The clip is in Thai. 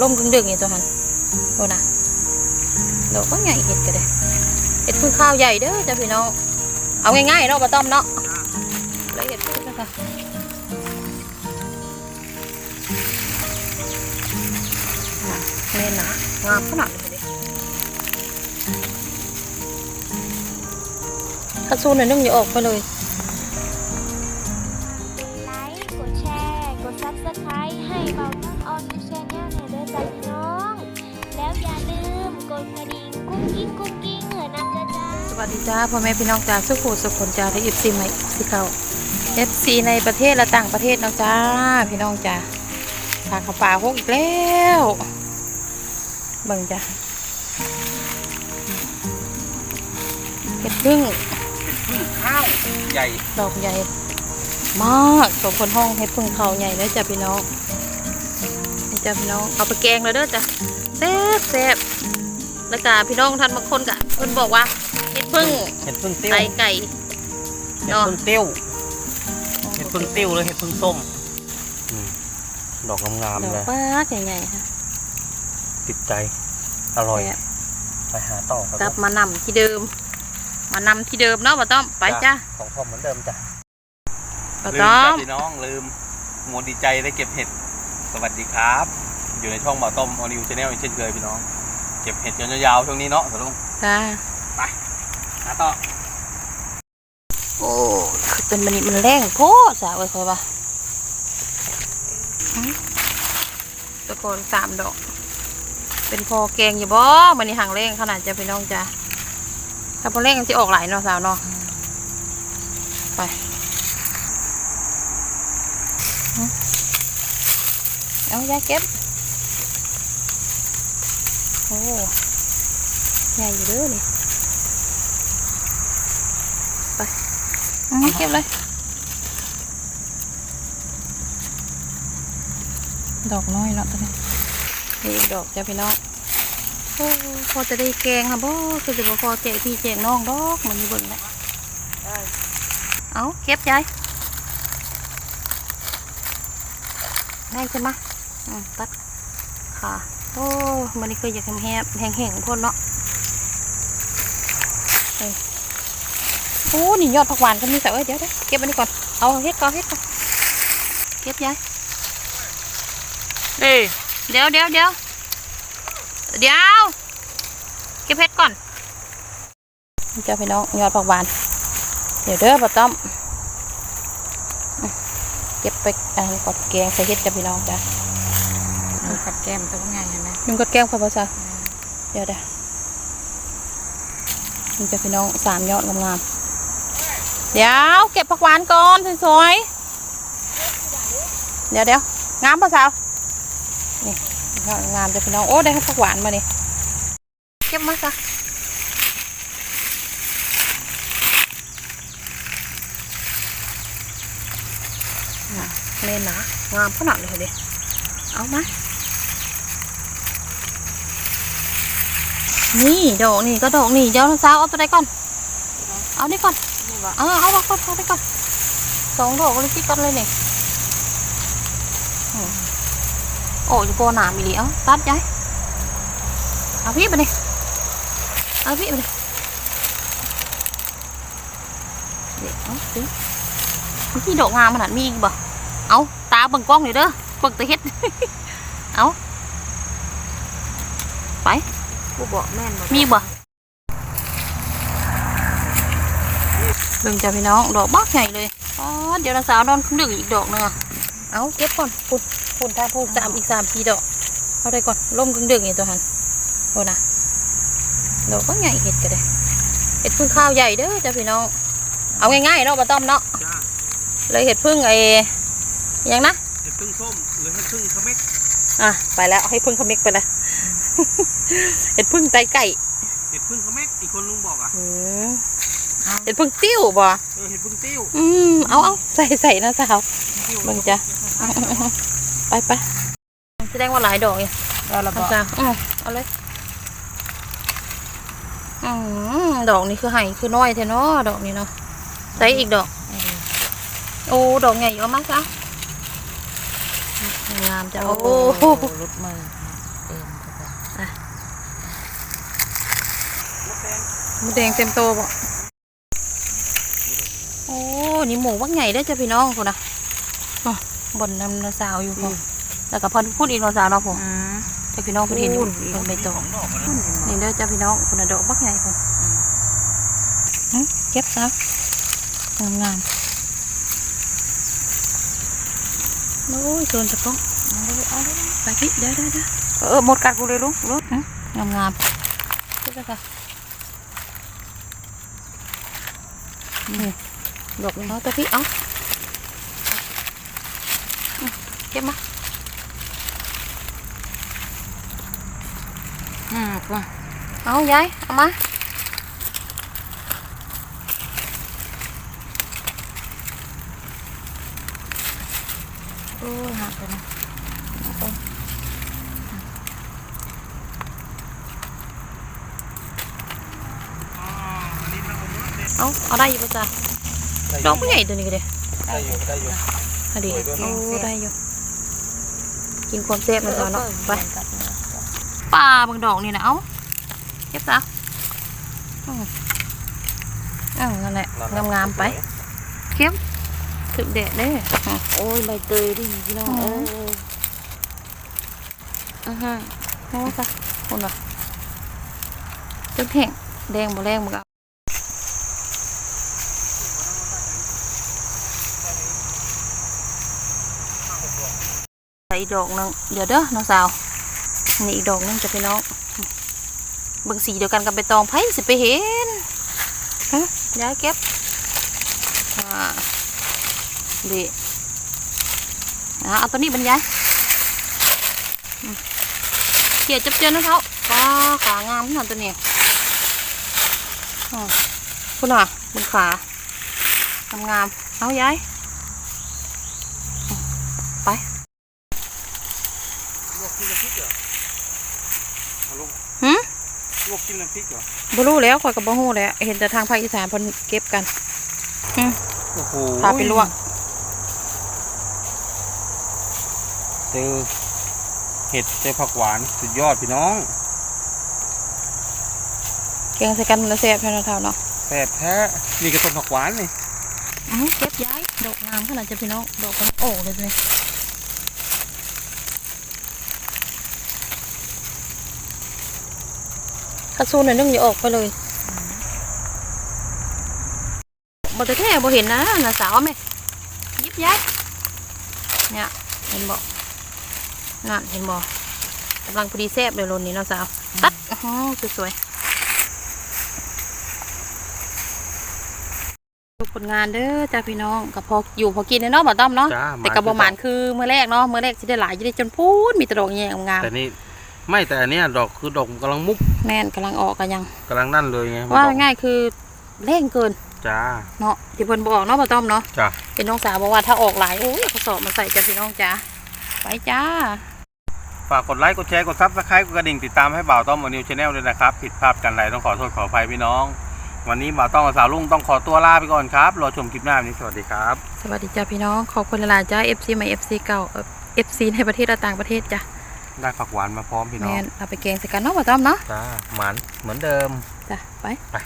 ล่มกึ่งดึกอย่างตัวหันโอ้นะเราก็ใหญ่เห็ดกันเลยเห็ดพึ่งข้าวใหญ่เด้อจ้าพี่น้องเอาง่ายๆเนาะปลาต้อมเนาะแล้วเห็ดพึ่งนะคะอะแน่นนางามขนาดเลยถ้าซูนหน่งอย่าออกไปเลย วัสดีจ้าพ่อแม่พี่น้องจ้าสุขุสุขคนจ้าที่เอฟซีใหม่สิเก่าเอฟซีในประเทศและต่างประเทศเนาะจ้าพี่น้องจ้าทางเขาป่าหกอีกแล้วเบิ่งจ้าเห็ดพึ่งข้าวใหญ่ดอกใหญ่ มากสมคนห้องเห็ดพึ่งเขาใหญ่เลยจ้าพี่น้องนี่จ้าพี่น้องเอาไปแกงเลยเด้อจ้าแซ่บแซ่บแล้วก็พี่น้องท่านบางคนกะเพิ่นบอกว่า เห็ดพึ่งเห็ดพึ่งติ้วไตไก่เห็ดเนาะพึ่งติ้วเห็ดพึ่งติ้วหรือเห็ดพึ่งส้มอืมดอกงามดอๆกเลยป้าใหญ่ๆค่ะติดใจอร่อย เนี่ยไปหาต่อครับกลับมานำที่เดิม มานำที่เดิมเนาะป้าต้อมไปจ้าของพ่อเหมือนเดิมจ้ะ ป้าลืมต้อจ้ะมพี่น้องลืมโมดีใจได้เก็บเห็ดสวัสดีครับ อยู่ในช่องบ่าวต้มออนิวชาแนลอีกเช่นเคยพี่น้อง เก็บเห็ดยาวๆช่วงนี้เนาะสลุง จ้า หาต่อ โอ้คือเป็นมันนี่มันแรงโพดสาวไว้คอยว่าอื้อตะโกนสามดอก เป็นพอแกงอยู่บ่มันนี่ห่างแรงขนาดจะพี่น้องจ้าถ้าพอแรงจะออกหลายเนาะสาวเนาะไปอื้อเอายายเก็บ โอ้ใหญ่อยู่เด้อนี่ ไป อืมเก็บเลย ดอกน้อยเนาะตอนนี้นี่อีกดอกจ้ะพี่น้องโอ้พอจะได้แกงค่ะบ่คือจะบ่พอแจกพี่แจกน้องดอกมันมีบิ่งนะเอาเก็บยายได้ใช่ไหมอืมตัดค่ะ โอ้มันนี่เคยอยากแห้งแห้งๆพ่นเนาะเอ้ โอ้นี่ยอดผักหวานก็มีแต่ว่าเดี๋ยวเดี๋ยวเก็บอันนี้ก่อน เอาเฮ็ดก่อนเฮ็ดก่อนเก็บยายเอ้ยเดี๋ยวเดี๋ยวเดี๋ยวเดี๋ยว เก็บเฮ็ดก่อนนี่เจ้าพี่น้องยอดผักหวาน เดี๋ยวเด้อป้าต้อมอืมเก็บไปอันนี้ก่อนแกงใส่เฮ็ดจ้ะพี่น้องจ้ะกับแก้มตัวไงเห็นไหมนุ่งกดแก้มค่ะพ่อจ้าเดี๋ยวเดี๋ยวนี่จะพี่น้องสามยอดงามๆ เดี๋ยวเก็บผักหวานก่อนสวยๆเดี๋ยวเดี๋ยวงามพ่อสาวนี่ยอดงามจะพี่น้องโอ้ได้ผักหวานมานี่เก็บมาจ้ะน่ะเล่นนะงามขนาดเลยเดี๋ยวเอามานี่ดอกนี่ก็ดอกนี่เดี๋ยวสาวเอาตัวใดก่อน เอานี่ก่อนนี่วะเออเอามาก่อนเอาไปก่อนสองดอกเลยที่ก่อนเลยนี่อืมโอ้ยโปหนามีเหลียวตัดยายเอาพี่ไปดิเอาพี่ไปดิเดี๋ยวเอาสิมันที่ดอกงามขนาดมีอีกบ่เอาตาเบังกล้องหน่อยเด้อเบิกแตะเฮ็ดเอาไปกูบอกแม่นบอกมีบ่ บิ่งจ้าพี่น้องดอกบักใหญ่เลยอ๋อเดี๋ยวเราสาวนอนขึ้นดึกอีกดอกหนึงอะเอาเก็บก่อนปุ่นปุ่นทาพูนสามอีกสามสี่ดอกเอาได้ก่อนล่มกึ่งดึกอย่างตัวหันโอ้นะดอกก็ใหญ่เห็ดกันเลยเห็ดพึ่งข้าวใหญ่เด้อจ้าพี่น้องเอาง่ายๆเนาะปลาต้อมเนาะจ้าเลยเห็ดพึ่งไอ้หยังนะเห็ดพึ่งส้มหรือเห็ดพึ่งขมิ้นอะไปแล้วให้พึ่งขมิกไปเลยเห็ดพึ่งไตไก่เห็ดพึ่งขมิ้นอีกคนลุงบอกอะอืม เห็ดพึ่งติ้วบ่เออเห็ดพึ่งติ้ว อืมเอาเอาใส่ใส่นะสาวติ้วเบิ่งจ้ะไปไปแสดงว่าหลายดอกอยู่แล้วเราเอาบอกจ้ะอืมเอาเลยอืมดอกนี้คือไห่คือน้อยแท้เนาะดอกนี้เนาะใส่อีกดอก โอ้ดอกใหญ่เยอะมากจ้ะงามจ้ะโอ้รุดมือเต็มทุกคนหมูแดงเต็มโตบ่โอ้ นี่หมูวักใหญ่ได้อจ้ะพี่น้องคนนะอ๋อบนน้ำนาสาวอยู่พอแล้วก็พอพูดอีกนาสาวเนาะผมอืมจ้ะพี่น้องเพิ่นเห็นอยู่พูดอีกเพิ่นใบตองนี่เด้อจ้ะพี่น้องคนน่ะดอกบักใหญ่คนหึเก็บซะงามๆโอ้ยโซนตะก้องเอาเลยเอาเลยไปพี่เดี๋ยวเดี๋ยวเดี๋ยวเออหมดกัดกูเลยลุงลุงงามงามๆเก็บซะค่ะนี่ ดอกเอาะตัวพี่เอาอืมเก็บมาห้ากว่าเอายายเอามาโอ้หักเลยนะเอาเอาได้อยู่ป่ะจ๊ะ ดอกผู้ใหญ่ตัวนี้ก็ได้ได้อยู่ได้อยู่เอาดิสวยด้วยโอ้ได้อยู่กินความแซ่บมันก่อนเนาะไปกัดเนื้อปลาบางดอกนี่นะเอาเก็บซะอืมเอ้านั่นแหละงามๆไปเก็บถึกแดดเด้อโอ้ยใบเตยดิพี่น้องอืเอมออือฮะเอาซะคนละจุดแห้งแดงบ่แรงบ่กะ อีกดอกนึงเดี๋ยวเด้อน้องสาวนี่อีกดอกนึงจะไปน้องเบิ่งสีเดียวกันกับใบตองไผ่สิไปเห็นฮะยายเก็บอ่าดีอะเอาตัวนี้บรรยายเขี่ยจับเจอนะเขาก็ขางามขนาดตัวนี้อ่าคุณน่ะบนขางามๆเอายายไป ลวกกินน้ำพริก เหรอเอาลุงหืมลวกกินน้ำพริกเหรอ บ่รู้แล้วข่อยก็บ่ฮู้แล้วเห็นแต่ทางภาคอีสานเพิ่นเก็บกันโอ้โหพาไปลวกเจอเห็ดเจอผักหวานสุดยอดพี่น้องแกงใส่กันแล้วแซ่บแท้เท่าเนาะแซ่บแท้นี่ก็ต้นผักหวานนี่อ้าวเก็บย้ายดอกงามขนาดจะพี่น้องดอกกันโอ้เลยเลย กระซูนหน่อยนึงอย่าออกไปเลยบ่แต่แท้บ่เห็นนะน่ะสาวแม่ยิบย้ายเนี่ยเห็นบ่นั่นเห็นบ่กำลังพอดีแซ่บเลยรนนี้เนาะสาว ตัดอ๋อสวยๆดูผลงานเด้อจ้าพี่น้องกับพออยู่พอกินเนาะบ่ต้อมเนาะจ้าแต่กับบหมานคือมื้อแรกเนาะมื้อแรกสิได้หลายสิได้จนพูดมีแตดอกแยงงามแต่นี่ ไม่แต่อันเนี้ยดอกคือดอกกำลังมุกๆแม่นกำลังออกกันยังกำลังนั่นเลยไงว่าดอกง่ายคือเร่งเกินจ้าเนาะที่เพิ่นบอกเนาะบ่ต้อมเนาะจ้าเป็นน้องสาวบอกว่าถ้าออกหลายโอ้ยเขาสอบมาใส่จ้าพี่น้องจ้าไปจ้าฝากกดไลค์กดแชร์กดซับสไครต์กดกระดิ่งติดตามให้บ่าวต้อมนิวชาแนลด้วยนะครับผิดพลาดกันใดต้องขอโทษขออภัยพี่น้อง วันนี้บ่าวต้อมกับสาวลุงต้องขอตัวลาไปก่อนครับรอชมคลิปหน้าวันนี้สวัสดีครับ สวัสดีจ้าพี่น้องขอบคุณหลายๆจ้า FC ใหม่ FC เก่าเอ่อ FC ในประเทศและต่างประเทศจ้ะ ได้ผักหวานมาพร้อมพี่น้อแม่งนเอาไปแกงใส่กันเนาะบ่ต้อมเนาะจ้าหมันเหมือนเดิมจ้ะไปไป